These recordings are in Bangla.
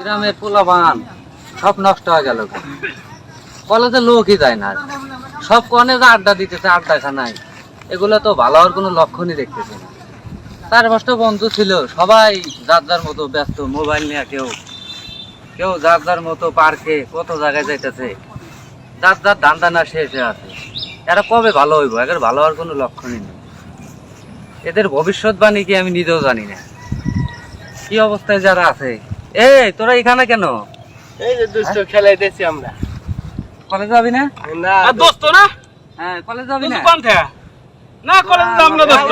গ্রামের পোলাবান, সব নষ্ট হয়ে গেল কলেজে লোকই যায় না সব কনে কলেজে আড্ডা দিতেছে আড্ডা খানায় এগুলো তো ভালো হওয়ার কোনো লক্ষণই দেখতেছে না। চার পাঁচটা বন্ধু ছিল, সবাই যার যার মতো ব্যস্ত, মোবাইল নিয়ে কেউ কেউ যার যার মতো পার্কে কত জায়গায় যাইতেছে। যার যার ধান্দা না শেষে আছে। এরা কবে ভালো হইব? এদের ভালো হওয়ার কোনো লক্ষণই নেই। এদের ভবিষ্যৎবাণী কি আমি নিজেও জানি না। কি অবস্থায় যারা আছে এই তোরা এখানে কেন? এই যে দুষ্ট খেলাইতেছি আমরা। কলেজ যাবি না? না দোস্ত না? হ্যাঁ কলেজ যাবি না? কোন থেকে? না কলেজ যাম না দোস্ত।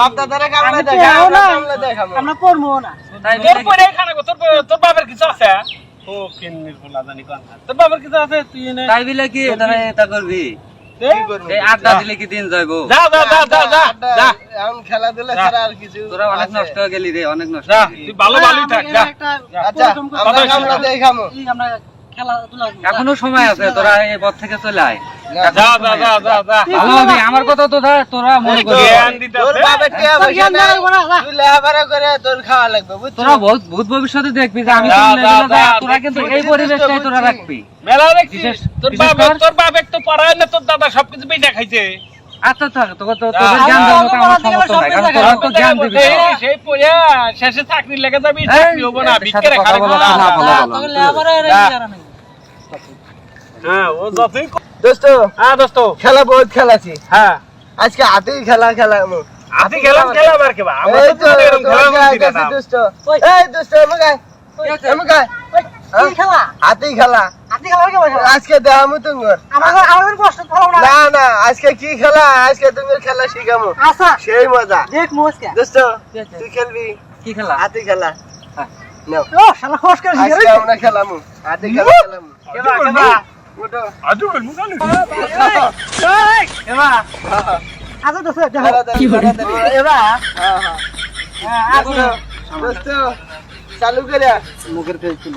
বাপ দাদারে কামলা দেখা না। কামলা দেখাবো আমরা পড়ব না। তোর পরে এখানে তোর তোর বাবার কিছু আছে? ও কেন্নির ফোলা জানি কোন তোর বাবার কিছু আছে? তুই এনে তাই বলে কি তারা এটা করবি? আড্ডা দিলে কি দিন যাইবো যা যা যা যা যা যা। এখন খেলাধুলা। ছাড়া আর কিছু তোরা অনেক নষ্ট হয়ে গেলি রে অনেক নষ্ট যা গেলি। তুই ভালো ভালোই থাক যা। আচ্ছা আমরা কামলা দেখামো আমরা খেলাধুলা এখনও সময় আছে তোরা এই পথ থেকে চলে আয়। আমার কথা তো ধর তোরা মনে তোর ভূত ভবিষ্যতে দেখবি যে আমি তোরা কিন্তু এই পরিবেশটাই তোরা রাখবি। মেলা দেখছিস তোর তোর না তোর দাদা সবকিছু বেটা খাইছে। আচ্ছা শেষে চাকরির লেগে যাবি। হ্যাঁ ও যতই দোস্ত হ্যাঁ দোস্ত। খেলা বহুত খেলাছি। হ্যাঁ। আজকে হাতেই খেলা খেলামু আতি খেলাম খেলাবার কেবা? আমরা এই তো তো এরকম খেলা না না। দোস্ত। এই দোস্ত আমাকে আমাকে খেলা? হাতেই খেলা। খেলা খেলা? আজকে দেখামু তুঙ্গর আমাদের আমাদের কষ্ট না। না না আজকে কি খেলা? আজকে তুমি খেলা শিখামু। আচ্ছা, সেই মজা। দেখ। দোস্ত তুই খেলবি? কি খেলা? হাতি খেলা। হ্যাঁ। নাও। ও, শালা খোশ করে আজকে আমরা খেলামু। হাতি খেলা খেলামু। আজু। দোস্ত, চালু করে মুখের ফেলছিল?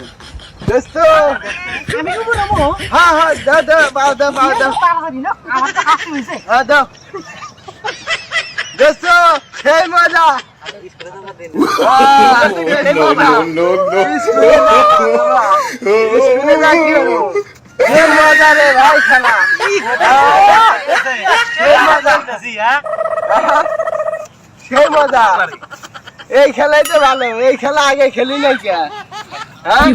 হ্যাঁ হ্যাঁ দাও দাও তো। হ্যাঁ দোস্ত সেই মজা সেই মজা রে ভাই খেলা। সেই মজা। এই খেলাই তো ভালো এই খেলা আগে খেলি নাই কে? হ্যাঁ?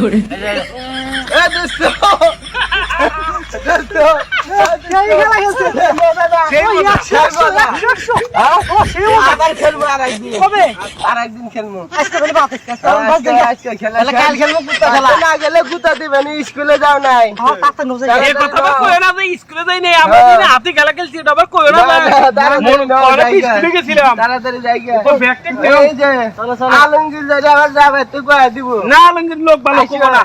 স্কুলে যাই নাই, হাতি খেলা খেলছি, আবার কইও না তাড়াতাড়ি যাই আলমগীর যাই না, আলমগীর লোক ভালো না।